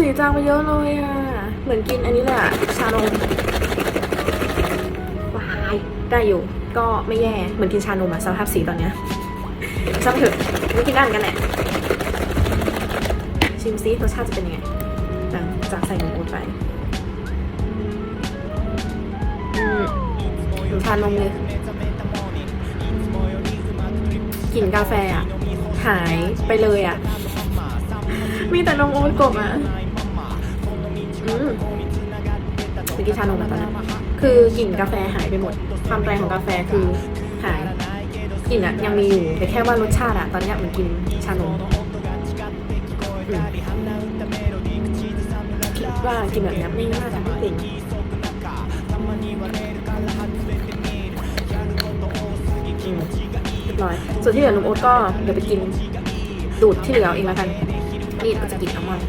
สีจางไปเยอะเลยอะ เหมือนกินอันนี้เละชานมวายได้อยู่ ก็ไม่แย่ เหมือนกินชานมอะสภาพสีตอนเนี้ยช่างเถอะไม่กินได้เหมือนกันแหละ ชิมซิรสชาติจะเป็นยังไงหลังจากใส่นมโอ๊ตไปอือชานมเลยกลิ่นกาแฟอะหายไปเลยอะ มีแต่นมโอ๊ตกบอะอืมเมื่อกี้ชานมอะตอนนั้นคือกลิ่นกาแฟหายไปหมด ความแรงของกาแฟคือหายกลิ่นอะยังมีอยู่แต่แค่ว่ารสชาติอะตอนนี้เหมือนกินชานมอืมคิดว่ากินแบบนี้ไม่น่าจะไม่ติดอืมเรียบร้อย ส่วนที่เหลือนมโอ๊ตก็เดี๋ยวไปกินดูดที่เหลือเอาเองแล้วกัน นี่เราจะกินอัลมอน